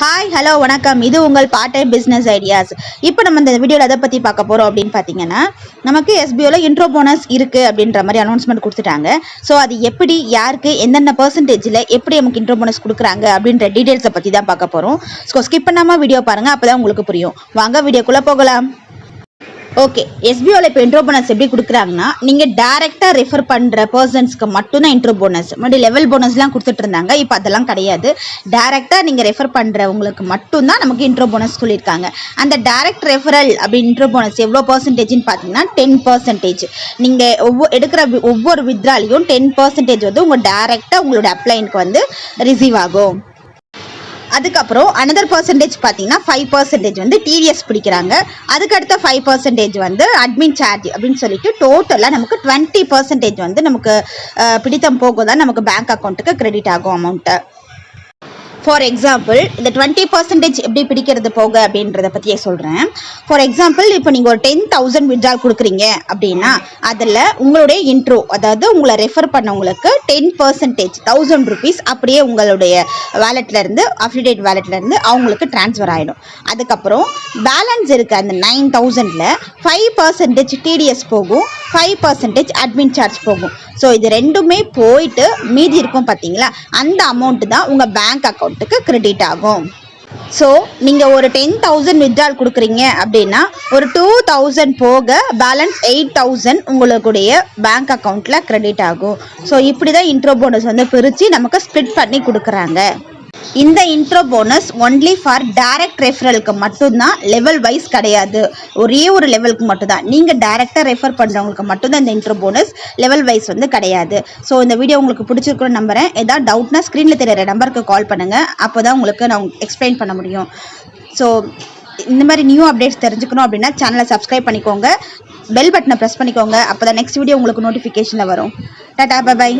Hi hello வணக்கம். இது உங்கள் பார்ட் டைம் பிஸ்னஸ் ஐடியாஸ் இப்போ நம்ம இந்த வீடியோவில் எதை பற்றி பார்க்க போகிறோம் அப்படின்னு பார்த்தீங்கன்னா நமக்கு எஸ்பிஓவில் இன்ட்ரோ போனஸ் இருக்குது அப்படின்ற மாதிரி அனௌன்ஸ்மெண்ட் கொடுத்துட்டாங்க. ஸோ அது எப்படி யாருக்கு எந்தெந்த பர்சன்டேஜில் எப்படி நமக்கு இன்ட்ரோ போனஸ் கொடுக்குறாங்க அப்படின்ற டீட்டெயில்ஸை பற்றி தான் பார்க்க போகிறோம் ஸோ ஸ்கிப் பண்ணாமல் வீடியோ பாருங்கள் அப்போ தான் உங்களுக்கு புரியும். வாங்க வீடியோக்குள்ளே போகலாம். ஓகே எஸ்பிஓவில் இப்போ இன்ட்ரோ போனஸ் எப்படி கொடுக்குறாங்கன்னா நீங்கள் டேரெக்டாக ரெஃபர் பண்ணுற பர்சன்ஸ்க்கு மட்டும்தான் இன்ட்ரோ போனஸ் முன்னாடி லெவல் போனஸ்லாம் கொடுத்துட்டு இருந்தாங்க இப்போ அதெல்லாம் கிடையாது. டேரெக்டாக நீங்கள் ரெஃபர் பண்ணுறவங்களுக்கு மட்டும்தான் நமக்கு இன்ட்ரோ போனஸ் சொல்லியிருக்காங்க. அந்த டேரெக்ட் ரெஃபரல் அப்படி இன்ட்ரோ போனஸ் எவ்வளோ பர்சன்டேஜ்னு பார்த்தீங்கன்னா டென் பர்சன்டேஜ் நீங்கள் ஒவ்வொரு எடுக்கிற ஒவ்வொரு வித்ராலையும் டென் பர்சன்டேஜ் வந்து உங்கள் டேரெக்டாக உங்களோட அப்ளைனுக்கு வந்து ரிசீவ் ஆகும். அதுக்கப்புறம் அனதர் பர்சன்டேஜ் பார்த்தீங்கன்னா ஃபைவ் பர்சன்டேஜ் வந்து டிடிஎஸ் பிடிக்கிறாங்க. அதுக்கடுத்த ஃபைவ் பர்சன்டேஜ் வந்து அட்மின் சார்ஜ் அப்படின்னு சொல்லிட்டு டோட்டலாக நமக்கு டுவெண்ட்டி பர்சன்டேஜ் வந்து நமக்கு பிடித்தம் போக தான் நமக்கு பேங்க் அக்கௌண்ட்டுக்கு கிரெடிட் ஆகும் அமௌண்ட்டு ஃபார் எக்ஸாம்பிள் இந்த டுவெண்ட்டி பர்சன்டேஜ் எப்படி பிடிக்கிறது போக அப்படின்றத பற்றியே சொல்கிறேன் ஃபார் எக்ஸாம்பிள் இப்போ நீங்கள் ஒரு டென் தௌசண்ட் விட்ரா கொடுக்குறீங்க அப்படின்னா அதில் உங்களுடைய இன்ட்ரோ அதாவது உங்களை ரெஃபர் பண்ணவங்களுக்கு டென் பர்சன்டேஜ் தௌசண்ட் ருபீஸ் அப்படியே உங்களுடைய வேலெட்லேருந்து அஃபிடேட் வேலெட்லேருந்து அவங்களுக்கு ட்ரான்ஸ்ஃபர் ஆகிடும் அதுக்கப்புறம் பேலன்ஸ் இருக்க அந்த நைன் தௌசண்டில் ஃபைவ் பர்சன்டேஜ் டிடிஎஸ் போகும். ஃபைவ் பர்சன்டேஜ் அட்மின் சார்ஜ் போகும். ஸோ இது ரெண்டுமே போயிட்டு மீதி இருக்கும் பார்த்தீங்களா அந்த அமௌண்ட்டு தான் உங்கள் பேங்க் அக்கௌண்ட்டுக்கு கிரெடிட் ஆகும். ஸோ நீங்கள் ஒரு டென் தௌசண்ட் வித்ட்ரால் கொடுக்குறீங்க அப்படின்னா ஒரு டூ தௌசண்ட் போக பேலன்ஸ் எயிட் தௌசண்ட் உங்களுடைய பேங்க் அக்கௌண்ட்டில் க்ரெடிட் ஆகும். ஸோ இப்படி தான் இன்ட்ரோ போனஸ் வந்து பிரித்து நமக்கு ஸ்ப்ளிட் பண்ணி கொடுக்குறாங்க. இந்த intro bonus only for direct ரெஃபரலுக்கு மட்டும்தான் லெவல் வைஸ் கிடையாது. ஒரே ஒரு லெவலுக்கு மட்டும்தான். நீங்கள் டைரெக்டாக ரெஃபர் பண்ணுறவங்களுக்கு மட்டும்தான் இந்த இன்ட்ரோ போனஸ் லெவல் வைஸ் வந்து கிடையாது. ஸோ இந்த வீடியோ உங்களுக்கு பிடிச்சிருக்குன்னு நம்புகிறேன் ஏதாவது டவுட்னா ஸ்க்ரீனில் தெரியுற நம்பருக்கு கால் பண்ணுங்கள் அப்போ தான் உங்களுக்கு நான் எக்ஸ்பிளைன் பண்ண முடியும். ஸோ இந்த மாதிரி நியூ அப்டேட்ஸ் தெரிஞ்சுக்கணும் அப்படின்னா சேனலை சப்ஸ்கிரைப் பண்ணிக்கோங்க. பெல் பட்டனை ப்ரெஸ் பண்ணிக்கோங்க. அப்போ தான் நெக்ஸ்ட் வீடியோ உங்களுக்கு நோட்டிஃபிகேஷனில் வரும். Tata bye